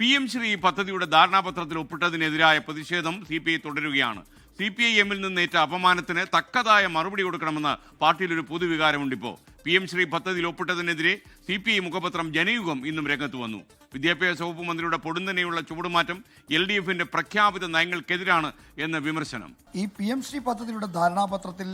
P M Shri പദ്ധതിയുടെ ധാരണാപത്രത്തിൽ ഒപ്പിട്ടതിനെതിരായ പ്രതിഷേധം സി പി ഐ തുടരുകയാണ്. സി പി ഐ എമ്മിൽ നിന്നേറ്റ അപമാനത്തിന് തക്കതായ മറുപടി കൊടുക്കണമെന്ന് പാർട്ടിയിലൊരു പൊതുവികാരമുണ്ട് ഇപ്പോൾ പി എം ശ്രീ പദ്ധതിയിൽ ഒപ്പിട്ടതിനെതിരെ സി പി ഐ മുഖപത്രം ജനയുഗം ഇന്നും രംഗത്ത് വന്നു. വിദ്യാഭ്യാസ വകുപ്പ് മന്ത്രിയുടെ പൊടുന്നനെയുള്ള ചുവടുമാറ്റം എൽ ഡി എഫിന്റെ പ്രഖ്യാപിത നയങ്ങൾക്കെതിരാണ് എന്ന വിമർശനം. ഈ പി എം ശ്രീ പദ്ധതിയുടെ ധാരണാപത്രത്തിൽ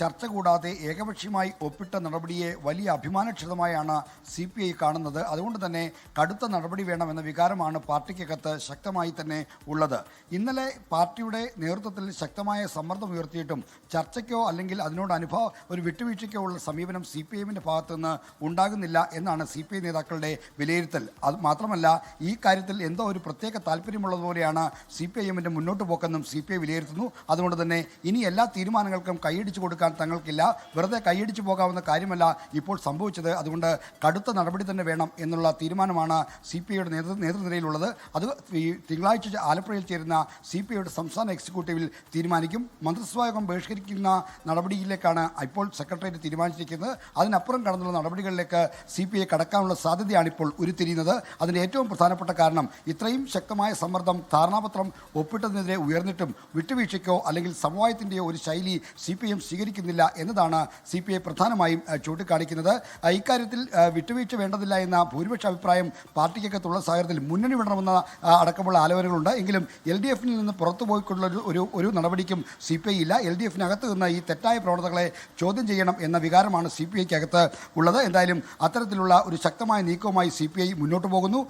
ചർച്ച കൂടാതെ ഏകപക്ഷീയമായി ഒപ്പിട്ട നടപടിയെ വലിയ അഭിമാനക്ഷതമായാണ് സി പി ഐ കാണുന്നത്. അതുകൊണ്ട് തന്നെ കടുത്ത നടപടി വേണമെന്ന വികാരമാണ് പാർട്ടിക്കകത്ത് ശക്തമായി തന്നെ ഉള്ളത്. ഇന്നലെ പാർട്ടിയുടെ നേതൃത്വത്തിൽ ശക്തമായ സമ്മർദ്ദം ഉയർത്തിയിട്ടും ചർച്ചയ്ക്കോ അല്ലെങ്കിൽ അതിനോട് അനുഭവ ഒരു വിട്ടുവീഴ്ചയ്ക്കോ ഉള്ള സമീപനം സി പി എമ്മിന്റെ ഭാഗത്തുനിന്ന് ഉണ്ടാകുന്നില്ല എന്നാണ് സി പി ഐ നേതാക്കളുടെ വിലയിരുത്തൽ. അത് മാത്രമല്ല ഈ കാര്യത്തിൽ എന്തോ ഒരു പ്രത്യേക താല്പര്യമുള്ളതുപോലെയാണ് സി പി ഐ എമ്മിന്റെ മുന്നോട്ട് പോക്കെന്നും സി പി ഐ വിലയിരുത്തുന്നു. അതുകൊണ്ട് തന്നെ ഇനി എല്ലാ തീരുമാനങ്ങൾക്കും കൈയടിച്ചു കൊടുക്കാൻ തങ്ങൾക്കില്ല. വെറുതെ കൈയടിച്ചു പോകാവുന്ന കാര്യമല്ല ഇപ്പോൾ സംഭവിച്ചത്. അതുകൊണ്ട് കടുത്ത നടപടി തന്നെ വേണം എന്നുള്ള തീരുമാനമാണ് സി പി ഐയുടെ നേതൃ നേതൃനിരയിലുള്ളത്. അത് ഈ തിങ്കളാഴ്ച ആലപ്പുഴയിൽ ചേരുന്ന സി പി ഐയുടെ സംസ്ഥാന എക്സിക്യൂട്ടീവിൽ തീരുമാനിക്കും. മന്ത്രിസഭായോഗം ബഹിഷ്കരിക്കുന്ന നടപടിയിലേക്കാണ് ഇപ്പോൾ സെക്രട്ടേറിയറ്റ് തീരുമാനിച്ചിരിക്കുന്നത്. അതിനപ്പുറം കടന്നുള്ള നടപടികളിലേക്ക് സി പി ഐ കടക്കാനുള്ള സാധ്യതയാണ് ഇപ്പോൾ ഉരുത്തിരിയുന്നത്. അതിന് ഏറ്റവും പ്രധാനപ്പെട്ട കാരണം ഇത്രയും ശക്തമായ സമ്മർദ്ദം ധാരണാപത്രം ഒപ്പിട്ടതിനെതിരെ ഉയർന്നിട്ടും വിട്ടുവീഴ്ചയ്ക്കോ അല്ലെങ്കിൽ സമവായത്തിന്റെയോ ഒരു ശൈലി സി പി എം സ്വീകരിക്കുന്നില്ല എന്നതാണ് സി പി ഐ പ്രധാനമായും ചൂണ്ടിക്കാണിക്കുന്നത്. ഇക്കാര്യത്തിൽ വിട്ടുവീഴ്ച വേണ്ടതില്ല എന്ന ഭൂരിപക്ഷ അഭിപ്രായം പാർട്ടിക്കകത്തുള്ള സാഹചര്യത്തിൽ മുന്നണി വിടണമെന്ന അടക്കമുള്ള ആലോചനകളുണ്ട്. എങ്കിലും എൽ ഡി എഫിൽ നിന്ന് പുറത്തു പോയിക്കൊണ്ടുള്ള ഒരു- ഒരു ഒരു നടപടിക്കും സി പി ഐ ഇല്ല. എൽ ഡി എഫിനകത്ത് നിന്ന് ഈ തെറ്റായ പ്രവണതകളെ ചോദ്യം ചെയ്യണം എന്ന വികാരമാണ് സി പി ഐക്കകത്ത് ഉള്ളത്. എന്തായാലും അത്തരത്തിലുള്ള ഒരു ശക്തമായ നീക്കവുമായി സി മുന്നോട്ട് പോകുന്നു.